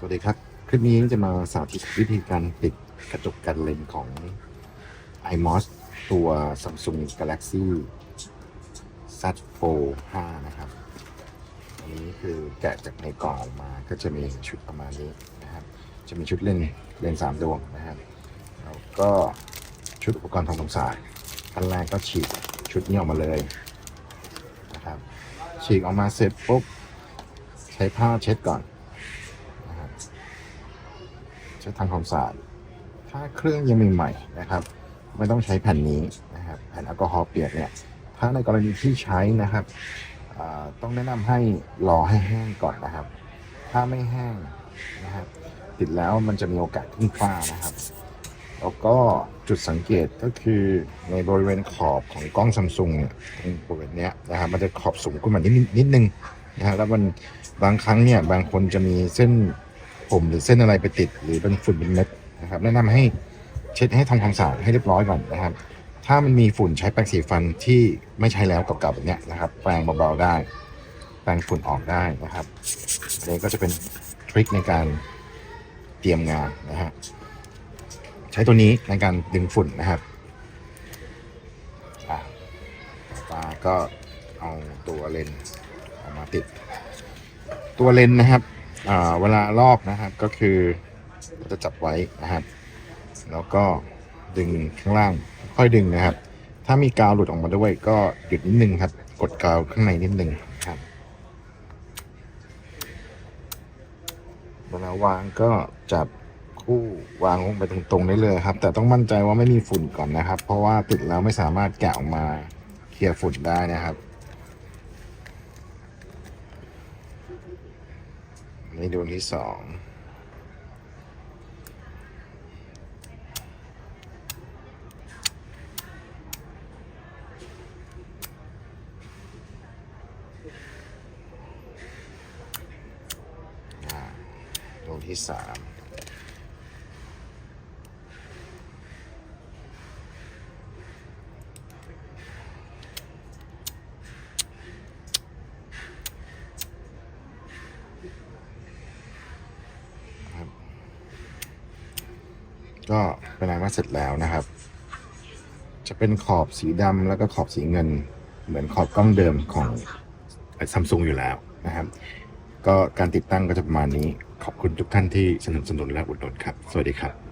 สวัสดีครับ คลิปนี้จะมาสาธิตวิธีการติดกระจกกันเลนของ iMOS ตัว Samsung Galaxy Z Fold 5นะครับ อันนี้คือแกะจากในกล่องมาก็จะมีชุดประมาณนี้นะครับ จะมีชุดเลนเลนสามดวงนะครับแล้วก็ชุดอุปกรณ์ทำความสะอาดขั้นแรกก็ฉีกชุดนี้ออกมาเลยนะครับฉีกออกมาเสร็จปุ๊บใช้ผ้าเช็ดก่อน เช็ดทำความสะอาดถ้าเครื่องยังใหม่ๆนะครับ ไม่ต้องใช้แผ่นนี้นะครับแผ่นแอลกอฮอล์เปียกเนี่ยถ้าในกรณีที่ใช้นะครับต้องแนะนำให้รอให้แห้งก่อนนะครับ ถ้าไม่แห้งนะครับติดแล้วมันจะมีโอกาสขึ้นฝ้านะครับ แล้วก็จุดสังเกตก็คือในบริเวณขอบของกล้องซัมซุงเนี่ยตรงบริเวณเนี้ยนะครับมันจะขอบสูงขึ้นมานิดนิดนึงนะฮะแล้วมันบางครั้งเนี่ยบางคนจะมีเส้น ผมหรือเส้นอะไรไปติด หรือเป็นฝุ่นเป็นเม็ดนะครับแนะนำให้เช็ดให้ทำความสะอาดให้เรียบร้อยก่อนนะครับ ถ้ามันมีฝุ่นใช้แปรงสีฟันที่ไม่ใช้แล้วเก่าๆแบบเนี้ยนะครับ แปรงเบาๆได้ แปรงฝุ่นออกได้นะครับอันนี้ก็จะเป็นทริคในการเตรียมงานนะฮะใช้ตัวนี้ในการดึงฝุ่นนะครับอะต่อมาก็เอาตัวเลนออกมาติด ตัวเลนนะครับ เวลาลอกนะครับก็คือเราจะจับไว้นะครับ แล้วก็ดึงข้างล่างค่อยดึงนะครับ ถ้ามีกาวหลุดออกมาด้วยก็หยุดนิดนึงครับ กดกาวข้างในนิดนึงครับเวลาวางก็จับคู่วางลงไปตรงๆได้เลยครับ แต่ต้องมั่นใจว่าไม่มีฝุ่นก่อนนะครับ เพราะว่าติดแล้วไม่สามารถแกะออกมาเคลียร์ฝุ่นได้นะครับ นี่ดวงที่สองดวงที่สาม ก็เป็นอันว่าเสร็จแล้วนะครับ จะเป็นขอบสีดำแล้วก็ขอบสีเงิน เหมือนขอบกล้องเดิมของซัมซุงอยู่แล้วนะครับ ก็การติดตั้งก็จะประมาณนี้ ขอบคุณทุกท่านที่สนับสนุนและอุดหนุนครับ สวัสดีครับ